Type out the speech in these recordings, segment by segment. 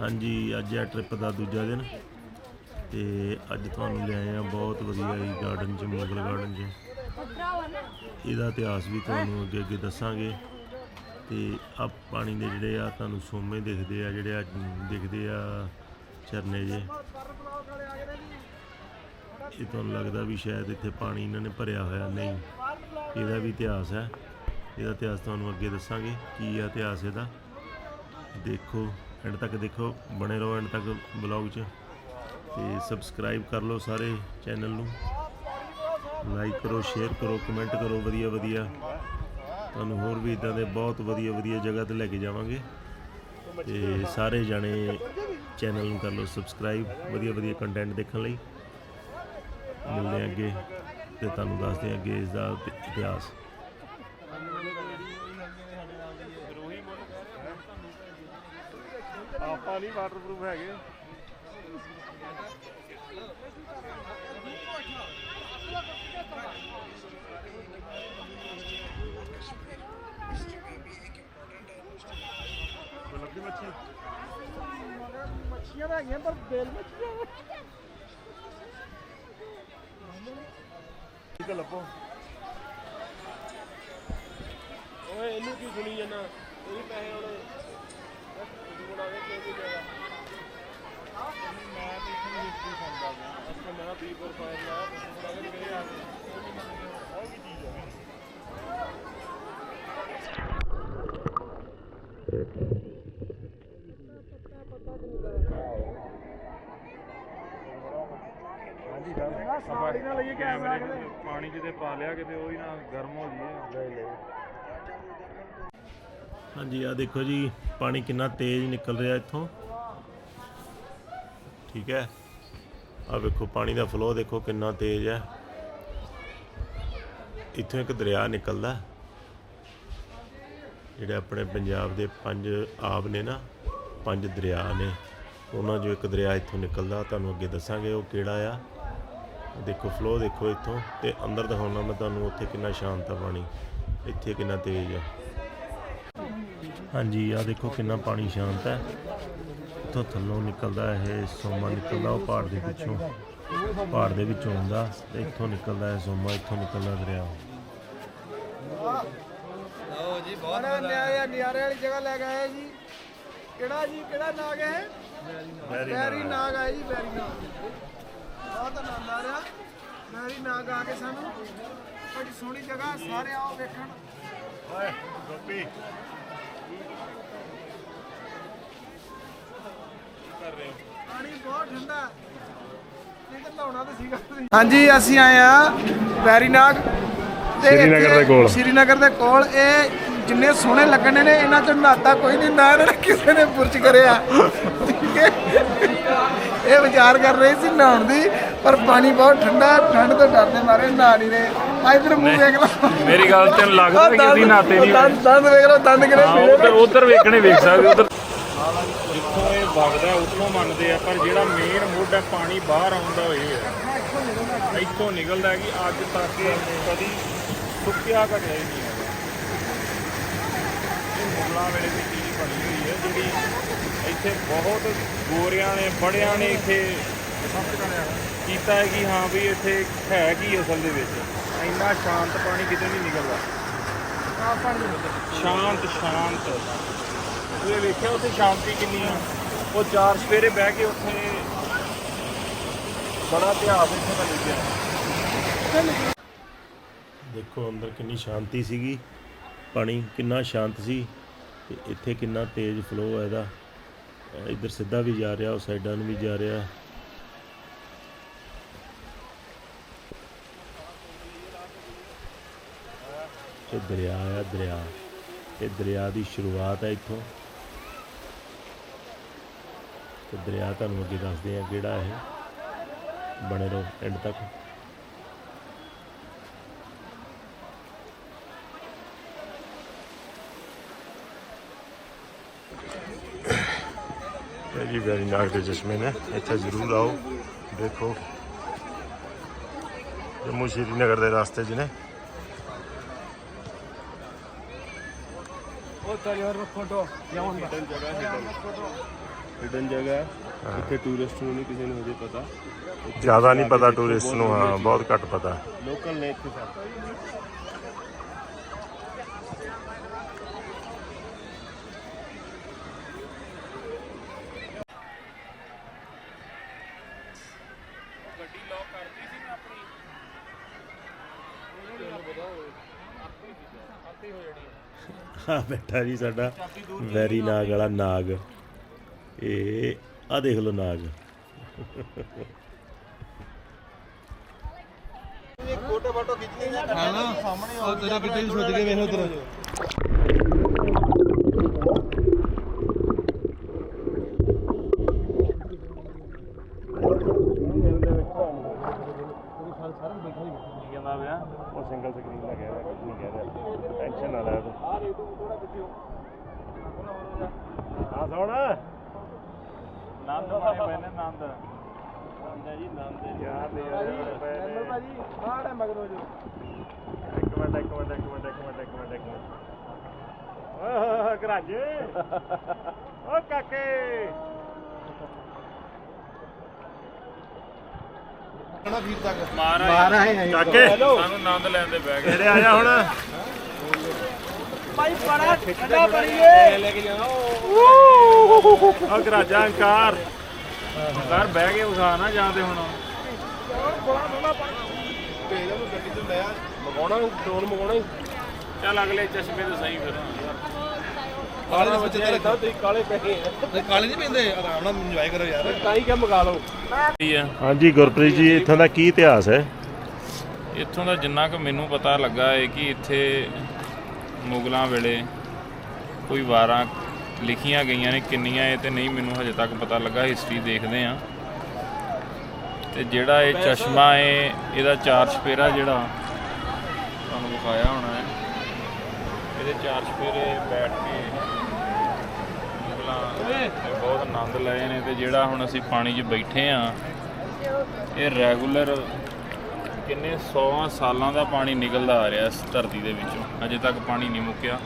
ਹਾਂਜੀ, ਅੱਜ ਆ ਟ੍ਰਿਪ ਦਾ ਦੂਜਾ ਦਿਨ ਤੇ ਅੱਜ ਤੁਹਾਨੂੰ ਲਿਆਏ ਆ ਬਹੁਤ ਵਧੀਆ ਹੀ ਗਾਰਡਨ ਚ, ਮੁਗਲ ਗਾਰਡਨ ਚ। ਇਹਦਾ ਇਤਿਹਾਸ ਵੀ ਤੁਹਾਨੂੰ ਅੱਗੇ ਅੱਗੇ ਦੱਸਾਂਗੇ। ਤੇ ਆ ਪਾਣੀ ਦੇ ਜਿਹੜੇ ਆ ਤੁਹਾਨੂੰ ਸੋਮੇ ਦਿਖਦੇ ਆ, ਜਿਹੜੇ ਆ ਦਿਖਦੇ ਆ ਝਰਨੇ ਜੇ। ਇਹ ਤੁਹਾਨੂੰ ਲੱਗਦਾ ਵੀ ਸ਼ਾਇਦ ਇੱਥੇ ਪਾਣੀ ਇਹਨਾਂ ਨੇ ਭਰਿਆ ਹੋਇਆ, ਨਹੀਂ। ਇਹਦਾ ਵੀ ਇਤਿਹਾਸ ਹੈ। ਇਹਦਾ ਇਤਿਹਾਸ ਤੁਹਾਨੂੰ ਅੱਗੇ ਦੱਸਾਂਗੇ, ਕੀ ਆ ਇਤਿਹਾਸ ਇਹਦਾ। ਦੇਖੋ। ਐਂਡ ਤੱਕ ਦੇਖੋ, ਬਣੇ ਰਹੋ ਐਂਡ ਤੱਕ ਬਲੌਗ 'ਚ। ਤੇ ਸਬਸਕ੍ਰਾਈਬ ਕਰ ਲਓ ਸਾਰੇ ਚੈਨਲ ਨੂੰ। ਲਾਈਕ ਕਰੋ ਸ਼ੇਅਰ ਕਰੋ ਕਮੈਂਟ ਕਰੋ, ਵਧੀਆ ਵਧੀਆ। ਤੁਹਾਨੂੰ ਹੋਰ ਵੀ ਇਦਾਂ ਦੇ ਬਹੁਤ ਵਧੀਆ ਵਧੀਆ ਜਗ੍ਹਾ ਤੇ ਲੈ ਕੇ ਜਾਵਾਂਗੇ। ਤੇ ਸਾਰੇ ਜਾਣੇ ਚੈਨਲ ਨੂੰ ਕਰ ਲਓ ਸਬਸਕ੍ਰਾਈਬ ਵਧੀਆ ਵਧੀਆ ਕੰਟੈਂਟ ਦੇਖਣ ਲਈ। ਮਿਲਦੇ ਹਾਂ ਅੱਗੇ ਤੇ ਤੁਹਾਨੂੰ ਦੱਸਦੇ ਹਾਂ ਅੱਗੇ ਇਸ ਦਾ ਇਤਿਹਾਸ। ਆਪਾਂ ਨਹੀਂ ਵਾਟਰਪ੍ਰੂਫ ਹੈਗੇ। ਲੱਗੀ ਮੱਛੀ ਮੱਛੀਆਂ ਤਾਂ ਹੈਗੀਆਂ ਪਰ ਬੇਲ ਮੱਛੀਆਂ ਠੀਕ ਲੱਭੋ। ਓਏ, ਇਹਨੂੰ ਕੀ ਸੁਣੀ ਜਾਂਦਾ? ਇਹਦੇ ਪੈਸੇ ਹੁਣ ਪਾਣੀ ਕਿਤੇ ਪਾ ਲਿਆ ਕਿਤੇ ਉਹ ਹੀ ਨਾ ਗਰਮ ਹੋ ਜੀਏ ਲੈ ਲੈ ਹਾਂਜੀ ਆ ਦੇਖੋ ਜੀ, ਪਾਣੀ ਕਿੰਨਾ ਤੇਜ਼ ਨਿਕਲ ਰਿਹਾ ਇੱਥੋਂ। ਠੀਕ ਹੈ। ਆ ਵੇਖੋ, ਪਾਣੀ ਦਾ ਫਲੋ ਦੇਖੋ ਕਿੰਨਾ ਤੇਜ਼ ਹੈ। ਇੱਥੋਂ ਇੱਕ ਦਰਿਆ ਨਿਕਲਦਾ। ਜਿਹੜੇ ਆਪਣੇ ਪੰਜਾਬ ਦੇ ਪੰਜ ਆਬ ਨੇ ਨਾ, ਪੰਜ ਦਰਿਆ ਨੇ, ਉਹਨਾਂ 'ਚੋਂ ਇੱਕ ਦਰਿਆ ਇੱਥੋਂ ਨਿਕਲਦਾ। ਤੁਹਾਨੂੰ ਅੱਗੇ ਦੱਸਾਂਗੇ ਉਹ ਕਿਹੜਾ ਆ। ਦੇਖੋ ਫਲੋ ਦੇਖੋ ਇੱਥੋਂ ਤੇ ਅੰਦਰ ਦਿਖਾਉਣਾ ਮੈਂ ਤੁਹਾਨੂੰ ਉੱਥੇ ਕਿੰਨਾ ਸ਼ਾਂਤ ਆ ਪਾਣੀ। ਇੱਥੇ ਕਿੰਨਾ ਤੇਜ਼ ਆ। ਹਾਂਜੀ ਆ ਦੇਖੋ ਕਿੰਨਾ ਪਾਣੀ ਸ਼ਾਂਤ ਹੈ। ਇੱਥੋਂ ਥੱਲੋਂ ਨਿਕਲਦਾ ਇਹ ਸੋਮਾ ਨਿਕਲਦਾ ਉਹ ਪਹਾੜ ਦੇ ਪਿੱਛੋਂ। ਪਹਾੜ ਦੇ ਵਿੱਚੋਂ ਆਉਂਦਾ ਤੇ ਇੱਥੋਂ ਨਿਕਲਦਾ ਹੈ ਸੋਮਾ ਇੱਥੋਂ ਨਿਕਲਦਾ ਦਰਿਆ। ਬੜਾ ਨਿਆਰੇ ਨਿਆਰੇ ਵਾਲੀ ਜਗ੍ਹਾ ਲੈ ਗਏ ਜੀ। ਕਿਹੜਾ ਜੀ ਕਿਹੜਾ ਨਾਗ ਹੈ? ਬੈਰੀ ਨਾਗ। ਆਏ ਜੀ ਬੈਰੀ ਨਾਗ। ਬਹੁਤ ਆਨੰਦ ਆ ਰਿਹਾ। ਬੈਰੀ ਨਾਗ ਆ ਕੇ ਸਾਨੂੰ ਬੜੀ ਸੋਹਣੀ ਜਗ੍ਹਾ ਸਾਰੇ ਆਓ ਵੇਖਣ। ਓਏ ਗੋਪੀ। ਹੋ ਪਾਣੀ ਬਹੁਤ ਠੰਡਾ ਨਹੀਂ ਤਾਂ ਲਾਉਣਾ ਤਾਂ ਸੀਗਾ ਹਾਂਜੀ ਅਸੀਂ ਆਏ ਆ ਬੈਰੀ ਨਾਗ ਤੇ ਸ਼੍ਰੀਨਗਰ ਦੇ ਕੋਲ। ਸ਼੍ਰੀਨਗਰ ਦੇ ਕੋਲ। ਇਹ ਜਿੰਨੇ ਸੋਹਣੇ ਲੱਗਣੇ ਨੇ ਇਹਨਾਂ ਚੋਂ ਨਹਾਤਾ ਕੋਈ ਨਹੀਂ ਨਾ ਇਹਨਾਂ ਨੇ ਕਿਸੇ ਨੇ ਬੁਰਜ ਕਰਿਆ। ਠੀਕ ਹੈ? ਇਹ ਵਿਚਾਰ ਕਰ ਰਹੇ ਸੀ ਨਹਾਉਣ ਦੀ ਪਰ ਪਾਣੀ ਬਹੁਤ ਠੰਡਾ ਠੰਡ ਤੋਂ ਡਰਦੇ ਮਾਰੇ ਨਹਾ ਨਹੀਂ ਰਹੇ। ਆ ਇਧਰ ਮੂੰਹ ਵੇਖ ਲਓ ਮੇਰੀ ਗੱਲ ਤੈਨੂੰ ਲੱਗਦਾ ਕਿ ਅਸੀਂ ਨਾਤੇ ਨਹੀਂ ਦੰਦ ਦੰਦ ਵੇਖ ਲਓ ਦੰਦ ਕਿਹੜੇ ਪੀਲੇ ਉਧਰ ਉਧਰ ਵੇਖਣੇ ਵੇਖ ਸਕਦੇ ਉਧਰ ਜਿੱਥੋਂ ਇਹ ਵਗਦਾ ਉੱਥੋਂ ਮੰਨਦੇ ਆ ਪਰ ਜਿਹੜਾ ਮੇਨ ਮੁੱਢ ਹੈ ਪਾਣੀ ਬਾਹਰ ਆਉਂਦਾ ਹੋਏ ਹੈ ਇੱਥੋਂ ਨਿਕਲਦਾ ਹੈ ਕਿ ਅੱਜ ਤੱਕ ਕਦੀ ਸੁੱਕਿਆ ਘਟਿਆ ਹੀ ਨਹੀਂ ਇਹ ਮੁਗਲਾਂ ਵੇਲੇ ਦੀ ਚੀਜ਼ ਬਣੀ ਹੋਈ ਹੈ ਜਿਹੜੀ ਇੱਥੇ ਬਹੁਤ ਗੋਰਿਆਂ ਨੇ ਬੜਿਆਂ ਨੇ ਇੱਥੇ ਕੀਤਾ ਹੈ ਕਿ ਹਾਂ ਵੀ ਇੱਥੇ ਹੈ ਕੀ ਅਸਲ ਦੇ ਵਿੱਚ। ਇੰਨਾ ਸ਼ਾਂਤ ਪਾਣੀ ਕਿਤੇ ਨਹੀਂ ਨਿਕਲਦਾ। ਸ਼ਾਂਤ ਸ਼ਾਂਤ। ਤੁਸੀਂ ਵੇਖਿਆ ਉੱਥੇ ਸ਼ਾਂਤੀ ਕਿੰਨੀ ਆ? ਉਹ ਚਾਰ ਸਵੇਰੇ ਬਹਿ ਕੇ ਉੱਥੇ ਬੜਾ ਇਤਿਹਾਸ ਇੱਥੇ ਦਾ ਲਿਖਿਆ। ਦੇਖੋ, ਅੰਦਰ ਕਿੰਨੀ ਸ਼ਾਂਤੀ ਸੀਗੀ। ਪਾਣੀ ਕਿੰਨਾ ਸ਼ਾਂਤ ਸੀ ਤੇ ਇੱਥੇ ਕਿੰਨਾ ਤੇਜ਼ ਫਲੋ ਹੈ ਇਹਦਾ। ਇੱਧਰ ਸਿੱਧਾ ਵੀ ਜਾ ਰਿਹਾ, ਉਹ ਸਾਈਡਾਂ ਨੂੰ ਵੀ ਜਾ ਰਿਹਾ। ਇਹ ਦਰਿਆ ਆ, ਦਰਿਆ। ਇਹ ਦਰਿਆ ਦੀ ਸ਼ੁਰੂਆਤ ਹੈ ਇੱਥੋਂ। ਤੇ ਦਰਿਆ ਤੁਹਾਨੂੰ ਅੱਗੇ ਦੱਸਦੇ ਆ ਕਿਹੜਾ ਇਹ। ਬਣੇ ਰਹੋ ਐਂਡ ਤੱਕ। ਜੀ ਵੈਰੀ ਨਾਗ ਦੇ ਚਸ਼ਮੇ ਨੇ ਇੱਥੇ ਜ਼ਰੂਰ ਆਓ। ਦੇਖੋ। ਜੰਮੂ ਸ਼੍ਰੀਨਗਰ ਦੇ ਰਸਤੇ 'ਚ ਨੇ ਉਹ ਤਾਂ ਯਾਰ ਫੋਟੋ ਜਾਵਾਂ ਜਗ੍ਹਾ ਹਿਡਨ ਹਿਡਨ ਜਗ੍ਹਾ ਹੈ। ਇੱਥੇ ਟੂਰਿਸਟ ਨੂੰ ਨਹੀਂ ਕਿਸੇ ਨੂੰ ਹਜੇ ਪਤਾ। ਜ਼ਿਆਦਾ ਨਹੀਂ ਪਤਾ ਟੂਰਿਸਟ ਨੂੰ ਹਾਂ ਬਹੁਤ ਘੱਟ ਪਤਾ। ਲੋਕਲ ਨੇ ਇੱਥੇ ਸਭ ਗੱਡੀ ਲੌਕ ਕਰਤੀ ਸੀ ਮੈਂ ਆਪਣੀ ਆਪੇ ਹੋ ਜਾਣੀ ਆ ਬੈਠਾ ਜੀ ਸਾਡਾ। ਵੈਰੀ ਨਾਗ ਵਾਲਾ ਨਾਗ। ਇਹ ਆ ਦੇਖ ਲਓ ਨਾਗ। ਉਹ ਤੇਰਾ ਕਿਤੇ ਵੀ ਕੇ ਵੇਖ ਉਧਰ। ਕੀ ਕਹਿੰਦਾ ਪਿਆ ਉਹ ਸਿੰਗਲ ਸਕਰੀਨ ਦਾ ਕਹਿ ਰਿਹਾ ਕੁਝ ਨਹੀਂ ਕਹਿ ਰਿਹਾ ਟੈਨਸ਼ਨ ਨਾ ਲੈ ਤੂੰ ਆ ਸੋਣ ਨੰਦ ਬਣੇ ਪਏ ਨੇ ਨੰਦ ਜੀ ਨਾਮ ਦੇ ਯਾਰ ਦੇ ਯਾਰ ਭਾਜੀ ਬਾਹਰ ਹੈ ਮਗਰੋਂ ਜੋ ਇੱਕ ਮਿੰਟ ਇੱਕ ਮਿੰਟ ਇੱਕ ਮਿੰਟ ਇੱਕ ਮਿੰਟ ਇੱਕ ਮਿੰਟ ਇੱਕ ਮਿੰਟ ਓਹ ਗਰਾਜੇ ਓ ਕਾਕੇ ਕਣਾ ਵੀਰ ਤੱਕ। ਮਹਾਰਾਜ। ਕਾਕੇ। ਸਾਨੂੰ ਨੰਦ ਲੈਣ ਦੇ ਗਏ। ਕਿਹੜੇ ਆ ਜਾ ਹੁਣ? ਭਾਈ ਬੜਾ ਠੰਡਾ ਪੜੀਏ ਲੈ ਕੇ ਜਾਣਾ ਓ ਗਰਾਜਾ ਅੰਕਾਰ ਘਰ ਬਹਿ ਕੇ ਵਿਖਾ ਨਾ ਜਾਂਦੇ ਹੁਣ। ਭੇਜ ਉਹਨੂੰ ਗੱਡੀ ਤੋਂ ਲੈ ਆ। ਮਗਾਉਣਾ ਡਰੋਨ ਮਗਾਉਣਾ ਹੀ। ਚੱਲ ਅਗਲੇ ਚਸ਼ਮੇ ਤੇ ਸਹੀ ਫਿਰ। ਕਾਲੇ ਦੇ ਬੱਚੇ ਤੇ ਤੁਸੀਂ ਕਾਲੇ ਪਏ ਤੇ ਕਾਲੇ ਨਹੀਂ ਪੈਂਦੇ? ਆਰਾਮ ਨਾਲ ਇੰਜੋਏ ਕਰੋ ਯਾਰ। ਤਾਂ ਹੀ ਕਿਆ ਮਗਾ ਲਓ। ਕੀ ਆ ਹਾਂਜੀ ਗੁਰਪ੍ਰੀਤ ਜੀ ਇੱਥੋਂ ਦਾ ਕੀ ਇਤਿਹਾਸ ਹੈ? ਇੱਥੋਂ ਦਾ ਜਿੰਨਾ ਕੁ ਮੈਨੂੰ ਪਤਾ ਲੱਗਾ ਹੈ ਕਿ ਇੱਥੇ ਮੁਗਲਾਂ ਵੇਲੇ ਕੋਈ ਵਾਰਾਂ ਲਿਖੀਆਂ ਗਈਆਂ ਨੇ ਕਿੰਨੀਆਂ ਇਹ ਤੇ ਨਹੀਂ ਮੈਨੂੰ ਹਜੇ ਤੱਕ ਪਤਾ ਲੱਗਾ ਹਿਸਟਰੀ ਦੇਖਦੇ ਆ ਤੇ ਜਿਹੜਾ ਇਹ ਚਸ਼ਮਾ ਹੈ ਇਹਦਾ ਚਾਰ ਚਫੇਰਾ ਜਿਹੜਾ ਤੁਹਾਨੂੰ ਵਿਖਾਇਆ ਹੋਣਾ ਹੈ। ਇਹਦੇ ਚਾਰ ਚਫੇਰੇ ਬੈਠ ਕੇ ਮੁਗਲਾਂ ਨੇ ਬਹੁਤ ਆਨੰਦ ਲਏ ਨੇ ਤੇ ਜਿਹੜਾ ਹੁਣ ਅਸੀਂ ਪਾਣੀ 'ਚ ਬੈਠੇ ਆ ਇਹ ਰੈਗੂਲਰ ਕਿੰਨੇ 100 ਸਾਲਾਂ ਦਾ ਪਾਣੀ ਨਿਕਲਦਾ ਆ ਰਿਹਾ ਇਸ ਧਰਤੀ ਦੇ ਵਿੱਚੋਂ। ਅਜੇ ਤੱਕ ਪਾਣੀ ਨਹੀਂ ਮੁੱਕਿਆ।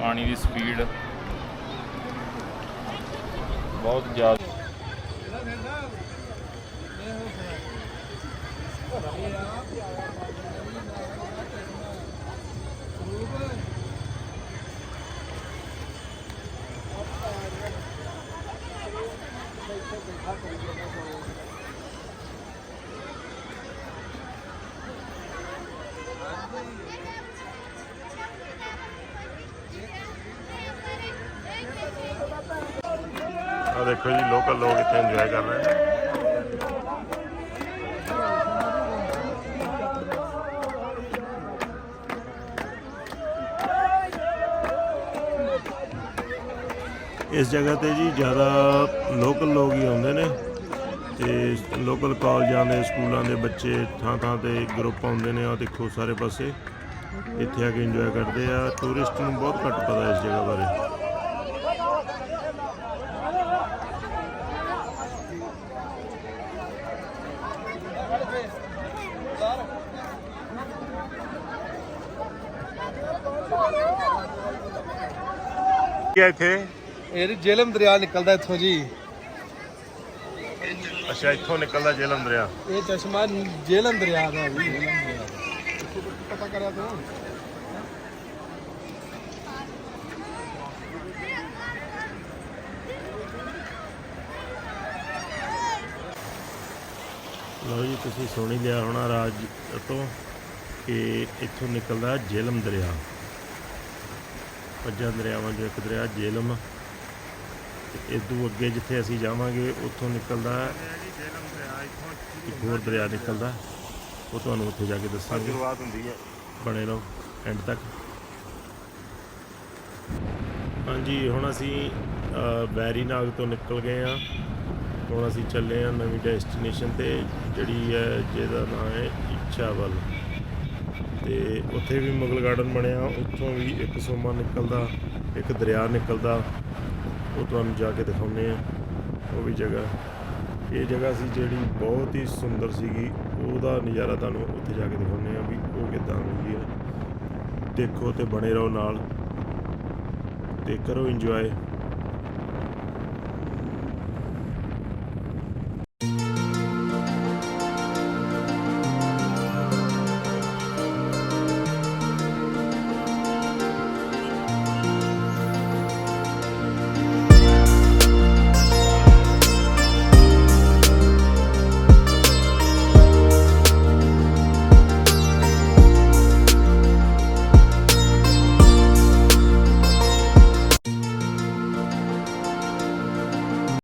ਪਾਣੀ ਦੀ ਸਪੀਡ ਬਹੁਤ ਜ਼ਿਆਦਾ। ਆ ਦੇਖੋ ਜੀ ਲੋਕਲ ਲੋਕ ਇੱਥੇ ਇੰਜੋਏ ਕਰ ਰਹੇ ਨੇ। ਇਸ ਜਗ੍ਹਾ ਤੇ ਜੀ ਜ਼ਿਆਦਾ ਲੋਕਲ ਲੋਕ ਹੀ ਆਉਂਦੇ ਨੇ ਤੇ ਲੋਕਲ ਕਾਲਜਾਂ ਦੇ ਸਕੂਲਾਂ ਦੇ ਬੱਚੇ ਥਾਂ ਥਾਂ ਤੇ ਗਰੁੱਪ ਆਉਂਦੇ ਨੇ ਆ ਦੇਖੋ ਸਾਰੇ ਪਾਸੇ। ਇੱਥੇ ਆ ਕੇ ਇੰਜੋਏ ਕਰਦੇ ਆ। ਟੂਰਿਸਟ ਨੂੰ ਬਹੁਤ ਘੱਟ ਪਤਾ ਇਸ ਜਗ੍ਹਾ ਬਾਰੇ। ਹੈ ਇੱਥੇ? ਇਹ ਜੇਲਮ ਦਰਿਆ ਨਿਕਲਦਾ ਇੱਥੋਂ ਜੀ। ਅੱਛਾ ਇੱਥੋਂ ਨਿਕਲਦਾ ਜੇਲਮ ਦਰਿਆ ਇਹ ਚਸ਼ਮਾ ਜੇਲਮ ਦਰਿਆ ਦਾ ਵੀ ਪਤਾ ਕਰਿਆ ਤੂੰ ਲਓ ਜੀ ਤੁਸੀਂ ਸੁਣ ਹੀ ਲਿਆ ਹੋਣਾ ਰਾਜ ਤੋਂ ਕਿ ਇੱਥੋਂ ਨਿਕਲਦਾ ਜੇਲਮ ਦਰਿਆ ਪੰਜਾਂ ਦਰਿਆਵਾਂ ਚੋਂ ਇੱਕ ਦਰਿਆ ਜੇਲਮ। ਤੇ ਇਦੋਂ ਅੱਗੇ ਜਿੱਥੇ ਅਸੀਂ ਜਾਵਾਂਗੇ ਉੱਥੋਂ ਨਿਕਲਦਾ ਇੱਕ ਹੋਰ ਦਰਿਆ ਨਿਕਲਦਾ ਉਹ ਤੁਹਾਨੂੰ ਉੱਥੇ ਜਾ ਕੇ ਦੱਸਾਂਗੇ। ਸ਼ੁਰੂਆਤ ਹੁੰਦੀ ਹੈ। ਬਣੇ ਰਹੋ। ਐਂਡ ਤੱਕ। ਹਾਂਜੀ ਹੁਣ ਅਸੀਂ ਅ, ਬੈਰੀ ਨਾਗ ਤੋਂ ਨਿਕਲ ਗਏ ਆ ਹੁਣ ਅਸੀਂ ਚੱਲੇ ਆ ਨਵੀਂ ਡੈਸਟੀਨੇਸ਼ਨ ਤੇ ਜਿਹੜੀ ਹੈ ਜਿਹਦਾ ਨਾਮ ਹੈ ਇੱਛਾਵਲ। ਤੇ ਉੱਥੇ ਵੀ ਮੁਗਲ ਗਾਰਡਨ ਬਣਿਆ, ਉੱਥੋਂ ਵੀ ਇੱਕ ਸੋਮਾ ਨਿਕਲਦਾ, ਇੱਕ ਦਰਿਆ ਨਿਕਲਦਾ। ਉਹ ਤੁਹਾਨੂੰ ਜਾ ਕੇ ਦਿਖਾਉਂਦੇ ਆ ਉਹ ਵੀ ਜਗ੍ਹਾ। ਇਹ ਜਗ੍ਹਾ ਸੀ ਜਿਹੜੀ ਬਹੁਤ ਹੀ ਸੁੰਦਰ ਸੀਗੀ। ਉਹਦਾ ਨਜ਼ਾਰਾ ਤੁਹਾਨੂੰ ਉੱਥੇ ਜਾ ਕੇ ਦਿਖਾਉਂਦੇ ਆ ਵੀ ਉਹ ਕਿੱਦਾਂ ਹੁੰਦੀ ਹੈ। ਦੇਖੋ ਤੇ ਬਣੇ ਰਹੋ ਨਾਲ ਤੇ ਕਰੋ ਇੰਜੋਏ